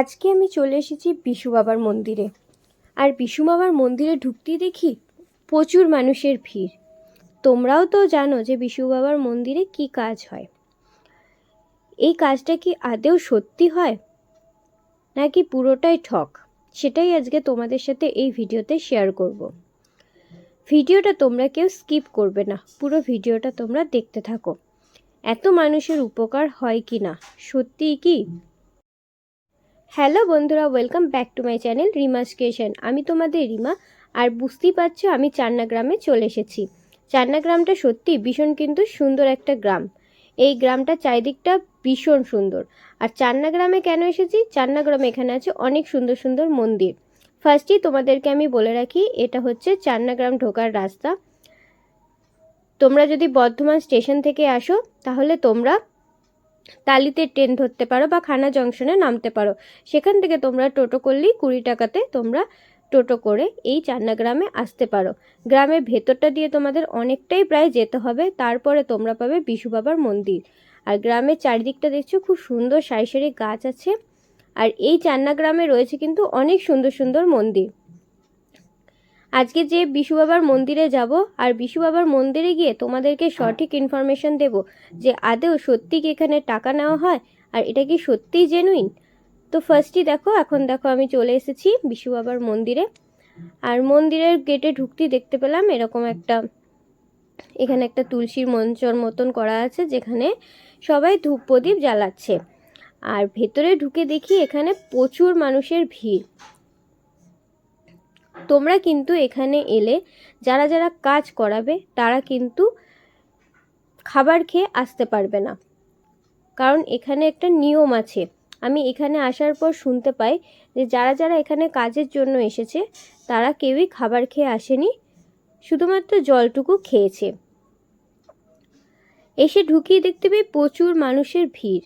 আজকে আমি চলে এসেছি বিশু বাবার মন্দিরে। আর বিশু বাবার মন্দিরে ঢুকতেই দেখি প্রচুর মানুষের ভিড়। তোমরাও তো জানো যে বিশু বাবার মন্দিরে কি কাজ হয়। এই কাজটা কি আদেও সত্যি হয়, নাকি পুরোটাই ঠক? সেটাই আজকে তোমাদের সাথে এই ভিডিওতে শেয়ার করব। ভিডিওটা তোমরা কেউ স্কিপ করবে না, পুরো ভিডিওটা তোমরা দেখতে থাকো। এত মানুষের উপকার হয় কি না? সত্যিই কি? হ্যালো বন্ধুরা welcome back to my channel Rima's creation আমি তোমাদের রিমা, আর বুঝতেই পারছ আমি চান্না গ্রামে চলে এসেছি। চান্না গ্রামটা সত্যি ভীষণ কিন্তু সুন্দর একটা গ্রাম। এই গ্রামটা চারিদিকটা ভীষণ সুন্দর। আর চান্না গ্রামে কেন এসেছি? চান্না গ্রামে এখানে আছে অনেক সুন্দর সুন্দর মন্দির। ফার্স্টেই তোমাদেরকে আমি বলে রাখি, এটা হচ্ছে চান্না গ্রাম ঢোকার রাস্তা। তোমরা যদি বর্ধমান স্টেশন থেকে আসো, তাহলে তোমরা তালিতে ট্রেন ধরতে পারো বা খানা জংশনে নামতে পারো। সেখান থেকে তোমরা টোটো করলেই কুড়ি টাকাতে তোমরা টোটো করে এই চান্না গ্রামে আসতে পারো। গ্রামের ভেতরটা দিয়ে তোমাদের অনেকটাই প্রায় যেতে হবে, তারপরে তোমরা পাবে বিশু বাবার মন্দির। আর গ্রামের চারিদিকটা দেখছ খুব সুন্দর সারি সারি গাছ আছে। আর এই চান্না গ্রামে রয়েছে কিন্তু অনেক সুন্দর সুন্দর মন্দির। আজকে যে বিশু বাবার মন্দিরে যাব আর বিশু বাবার মন্দিরে গিয়ে তোমাদেরকে সঠিক ইনফরমেশন দেব যে আদেও সত্যি কি এখানে টাকা নেওয়া হয় আর এটা কি সত্যিই জেনুইন তো ফার্স্টই দেখো, এখন দেখো আমি চলে এসেছি বিশু বাবার মন্দিরে। আর মন্দিরের গেটে ঢুকতেই দেখতে পেলাম এরকম একটা, এখানে একটা তুলসীর মঞ্চর মতন করা আছে যেখানে সবাই ধূপ প্রদীপ জ্বালাচ্ছে। আর ভেতরে ঢুকে দেখি এখানে প্রচুর মানুষের ভিড়। তোমরা কিন্তু এখানে এলে যারা যারা কাজ করাবে, তারা কিন্তু খাবার খেয়ে আসতে পারবে না। কারণ এখানে একটা নিয়ম আছে। আমি এখানে আসার পর শুনতে পাই যে যারা যারা এখানে কাজের জন্য এসেছে, তারা কেউই খাবার খেয়ে আসেনি, শুধুমাত্র জলটুকু খেয়েছে। এসে ঢুকিয়ে দেখতে পাই প্রচুর মানুষের ভিড়।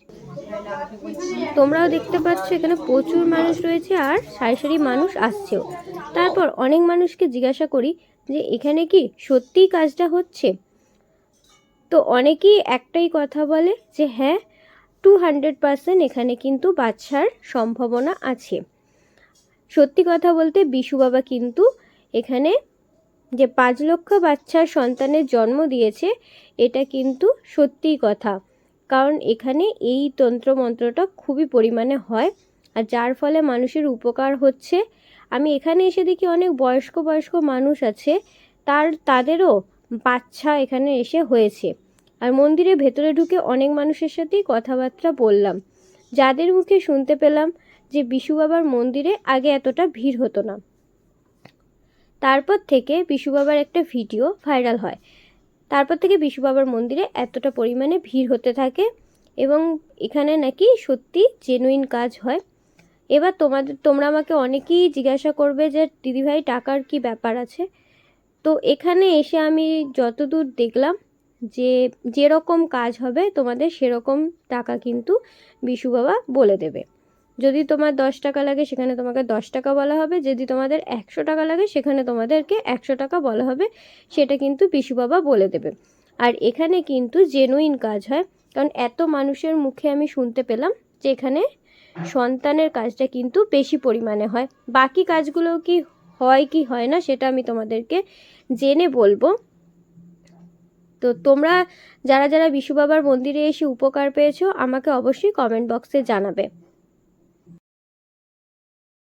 তোমরাও দেখতে পাচ্ছ, এখানে প্রচুর মানুষ রয়েছে আর সারি সারি মানুষ আসছেও। তারপর অনেক মানুষকে জিজ্ঞাসা করি যে, এখানে কি সত্যিই কাজটা হচ্ছে? তো অনেকেই একটাই কথা বলে যে হ্যাঁ টু হান্ড্রেড পারসেন্ট এখানে কিন্তু বাচ্চার সম্ভাবনা আছে। সত্যি কথা বলতে বিশু বাবা কিন্তু এখানে যে পাঁচ লক্ষ বাচ্চার সন্তানের জন্ম দিয়েছে, এটা কিন্তু সত্যিই কথা। কারণ এখানে এই তন্ত্রমন্ত্রটা খুবই পরিমাণে হয় আর যার ফলে মানুষের উপকার হচ্ছে। আমি এখানে এসে দেখি অনেক বয়স্ক বয়স্ক মানুষ আছে, তার, তাদেরও বাচ্চা এখানে এসে হয়েছে। আর মন্দিরের ভেতরে ঢুকে অনেক মানুষের সাথেই কথাবার্তা বললাম। যাদের মুখে শুনতে পেলাম যে বিশু বাবার মন্দিরে আগে এতটা ভিড় হতো না। তারপর থেকে বিশু বাবার একটা ভিডিও ভাইরাল হয়। তারপর থেকে বিশু বাবার মন্দিরে এতটা পরিমাণে ভিড় হতে থাকে এবং এখানে নাকি সত্যি জেনুইন কাজ হয়। এবার তোমাদের তোমরা আমাকে অনেকেই জিজ্ঞাসা করবে যে, দিদিভাই, টাকার কি ব্যাপার আছে? তো এখানে এসে আমি যতদূর দেখলাম যে, যেরকম কাজ হবে তোমাদের সেরকম টাকা কিন্তু বিশু বাবা বলে দেবে। যদি তোমার দশ টাকা লাগে, সেখানে তোমাকে দশ টাকা বলা হবে। যদি তোমাদের একশো টাকা লাগে, সেখানে তোমাদেরকে একশো টাকা বলা হবে। সেটা কিন্তু বিশু বাবা বলে দেবে। আর এখানে কিন্তু জেনুইন কাজ হয়। কারণ এত মানুষের মুখে আমি শুনতে পেলাম যে এখানে সন্তানের কাজটা কিন্তু বেশি পরিমাণে হয়। বাকি কাজগুলো কি হয় কি হয় না, সেটা আমি তোমাদেরকে জেনে বলব। তো তোমরা যারা যারা বিশু বাবার মন্দিরে এসে উপকার পেয়েছ, আমাকে অবশ্যই কমেন্ট বক্সে জানাবে।